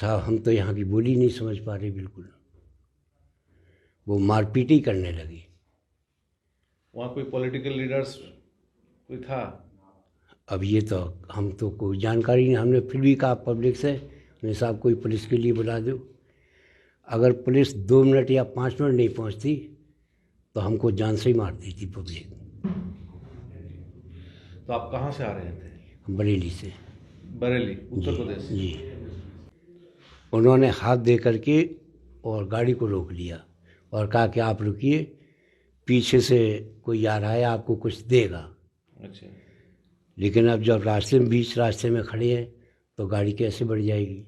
साहब हम तो यहाँ की बोली नहीं समझ पा रहे बिल्कुल। वो मारपीट ही करने लगी। वहाँ कोई पॉलिटिकल लीडर्स कोई था? अब ये तो हम तो कोई जानकारी नहीं हमने फिर भी कहा पब्लिक से उन्हें साहब कोई पुलिस के लिए बुला दो। अगर पुलिस दो मिनट या पाँच मिनट नहीं पहुँचती तो हमको जान से ही मार देती पब्लिक तो आप कहाँ से आ रहे थे? हम बरेली से। बरेली उत्तर प्रदेश जी। उन्होंने हाथ दे करके और गाड़ी को रोक लिया और कहा कि आप रुकिए पीछे से कोई आ रहा है आपको कुछ देगा। अच्छा। लेकिन अब जब रास्ते में बीच रास्ते में खड़े हैं तो गाड़ी कैसे बढ़ जाएगी?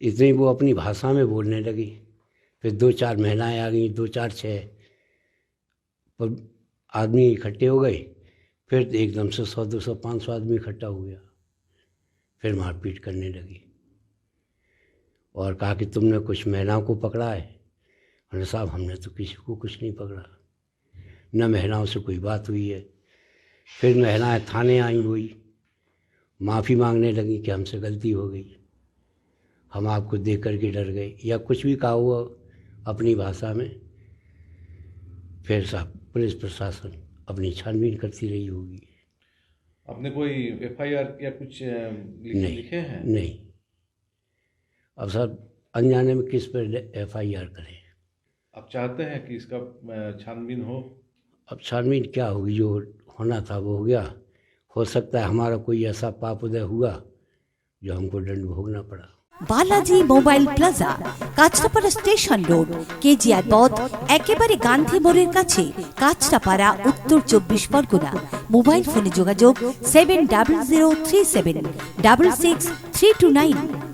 इतने ही वो अपनी भाषा में बोलने लगी। फिर दो चार महिलाएँ आ गई दो चार छः। पर आदमी इकट्ठे हो गए फिर एकदम से सौ दो सौ पाँच सौ आदमी इकट्ठा हो गया। फिर मारपीट करने लगी। और कहा कि तुमने कुछ महिलाओं को पकड़ा है? मैंने साहब हमने तो किसी को कुछ नहीं पकड़ा। न महिलाओं से कोई बात हुई है। फिर महिलाएँ थाने आई हुई। माफ़ी मांगने लगी कि हमसे गलती हो गई। हम आपको देख करके डर गए या कुछ भी कहा हुआ अपनी भाषा में। फिर साहब पुलिस प्रशासन अपनी छानबीन करती रही होगी। आपने कोई एफआईआर या कुछ लिख- नहीं लिखे हैं? नहीं। अब साहब अनजाने में किस पर एफ आई आर करें आप चाहते हैं कि इसका अ, छानबीन हो अब छानबीन क्या होगी जो होना था वो हो गया हो सकता है हमारा कोई ऐसा पाप उदय हुआ जो हमको दंड भोगना पड़ा Balaji mobile plaza Kanchrapara station road KGR পথ একেবারে গান্ধী মোড়ের কাছে কাঁচরাপাড়া উত্তর চব্বিশ পরগনা মোবাইল ফোনে যোগাযোগ seven double zero three seven double six three two nine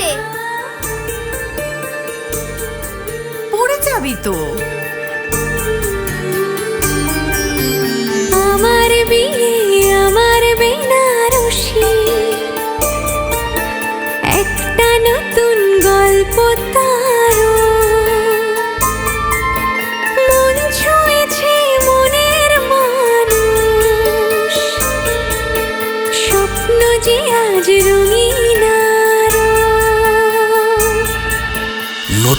এসেছে পড়ে যাবি তো। আমার বিয়ে আমার বেনারসি। একটা নতুন গল্প তার